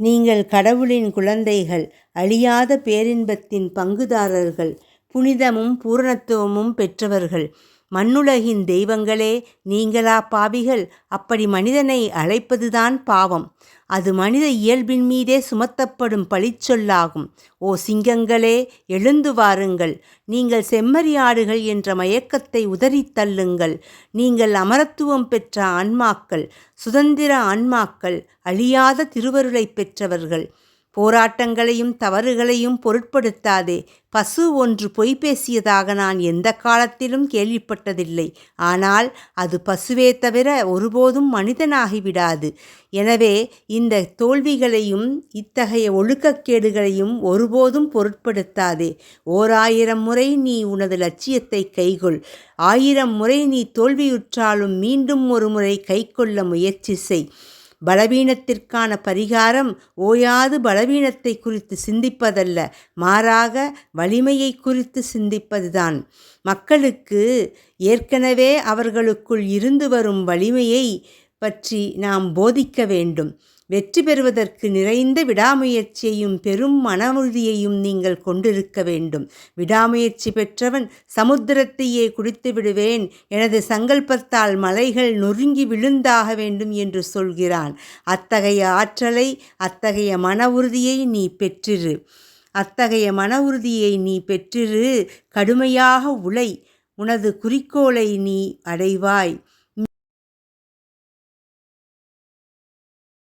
நீங்கள் கடவுளின் குழந்தைகள் அழியாத பேரின்பத்தின் பங்குதாரர்கள் புனிதமும் பூரணத்துவமும் பெற்றவர்கள். மண்ணுலகின் தெய்வங்களே நீங்களா பாவிகள்? அப்படி மனிதனை அழைப்பதுதான் பாவம். அது மனித இயல்பின் மீதே சுமத்தப்படும் பழிச்சொல்லாகும். ஓ சிங்கங்களே எழுந்து வாருங்கள். நீங்கள் செம்மறியாடுகள் என்ற மயக்கத்தை உதறித் தள்ளுங்கள். நீங்கள் அமரத்துவம் பெற்ற ஆன்மாக்கள் சுதந்திர ஆன்மாக்கள் அழியாத திருவருளை பெற்றவர்கள். போராட்டங்களையும் தவறுகளையும் பொருட்படுத்தாதே. பசு ஒன்று பொய் பேசியதாக நான் எந்த காலத்திலும் கேள்விப்பட்டதில்லை. ஆனால் அது பசுவே தவிர ஒருபோதும் மனிதனாகிவிடாது. எனவே இந்த தோல்விகளையும் இத்தகைய ஒழுக்கக்கேடுகளையும் ஒருபோதும் பொருட்படுத்தாதே. ஓர் ஆயிரம் முறை நீ உனது லட்சியத்தை கைகொள். ஆயிரம் முறை நீ தோல்வியுற்றாலும் மீண்டும் ஒரு முறை கைக்கொள்ள முயற்சி செய். பலவீனத்திற்கான பரிகாரம் ஓயாது பலவீனத்தை குறித்து சிந்திப்பதல்ல மாறாக வலிமையை குறித்து சிந்திப்பதுதான். மக்களுக்கு ஏற்கனவே அவர்களுக்குள் இருந்து வரும் வலிமையை பற்றி நாம் போதிக்க வேண்டும். வெற்றி பெறுவதற்கு நிறைந்த விடாமுயற்சியையும் பெரும் மன உறுதியையும் நீங்கள் கொண்டிருக்க வேண்டும். விடாமுயற்சி பெற்றவன் சமுத்திரத்தையே குடித்து விடுவேன். எனது சங்கல்பத்தால் மலைகள் நொறுங்கி விழுந்தாக வேண்டும் என்று சொல்கிறான். அத்தகைய ஆற்றலை அத்தகைய மன உறுதியை நீ பெற்றிரு. அத்தகைய மன உறுதியை நீ பெற்றிரு. கடுமையாக உழை உனது குறிக்கோளை நீ அடைவாய்.